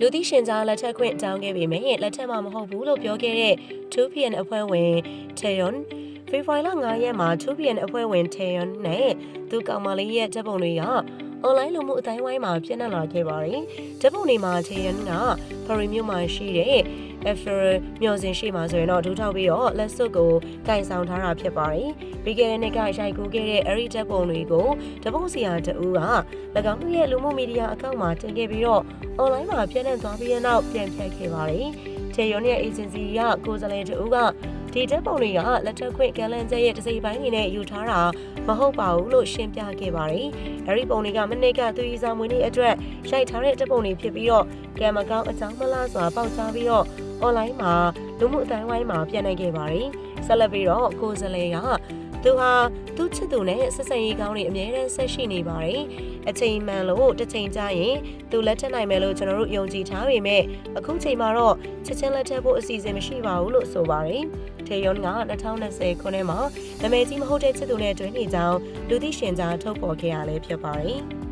လူသိရှင်ကြားလက်ထက်ခွင့်တောင်းခဲ့ပေမဲ့လက်ထက်မှာမဟုတ်ဘူးလို့ပြောခဲ့တဲ့ 2PN အဖွဲ့ဝင်တေယွန်ဖေဖော်ဝါရီလ9ရက်မှာ 2PN အဖွဲ့ဝင်တေယွန်နဲ့သူကောင်မလေးရဲ့ဓာတ်ပုံတွေက အွန်လိုင်းလူမှုအတိုင်းဝိုင်းမှာပြန့်နှံ့လာခဲ့ပါတယ်။ဓာတ်ပုံတွေမှာတေယွန်ကဖရီမြို့မှာရှိတဲ့ Effer မျော်စင်ရှိမှာဆိုရင်တော့ဒူးထောက်ပြီးတော့လက်စွပ်ကိုကင်ဆောင်ထားတာဖြစ်ပါတယ်။ပြီးခဲ့တဲ့နှစ်ကရိုက်ကူးခဲ့တဲ့အဲ့ဒီဓာတ်ပုံတွေကိုဓာတ်ပုံဆရာတဦးက၎င်းတို့ရဲ့လူမှုမီဒီယာအကောင့်မှာတင်ခဲ့ပြီးတော့ online မှာပြန့်နှံ့သွားပြီးတဲ့နောက်ပြန်ဖြတ်ခဲ့ပါတယ်။ချေယွန်ရဲ့ agency ကကိုယ်စားလှယ်တဦးက ဒီဓာတ်ပုံတွေကလက်ထက်ခွင့်ကန်လန်ကျဲရဲ့တစိမ့်ပိုင်းနေနဲ့ယူထားတာမဟုတ်ပါဘူးလို့ရှင်းပြခဲ့ပါတယ်။အဲဒီပုံတွေကမနစ်ကသူရီဆောင်မွေးနေ့အတွက်ရိုက်ထားတဲ့ဓာတ်ပုံတွေဖြစ်ပြီးတော့ကံမကောင်းအကြောင်းမလားစွာပေါက်ချပြီးတော့ online မှာလူမှုအတိုင်းဝိုင်းမှာပြန်နိုင်ခဲ့ပါတယ်။ဆက်လက်ပြီးတော့ကိုယ်စားလှယ်ကသူဟာသူ့ချစ်သူနဲ့ဆက်ဆံရေးကောင်းတွေအများနဲ့ဆက်ရှိနေပါတယ်။အချိန်မှန်လို့တစ်ချိန်ကြာရင်သူလက်ထက်နိုင်မယ်လို့ကျွန်တော်တို့ယုံကြည်ထားပေမဲ့အခုချိန်မှာတော့ချက်ချင်းလက်ထက်ဖို့အစီအစဉ်မရှိပါဘူးလို့ဆိုပါတယ်။ထေယွန်က2020ခုနှစ်မှာနာမည်ကြီးမဟုတ်တဲ့ချစ်သူနဲ့တွဲနေကြောင်းလူသိရှင်ကြားထုတ်ဖော်ခဲ့ရလဲဖြစ်ပါတယ်။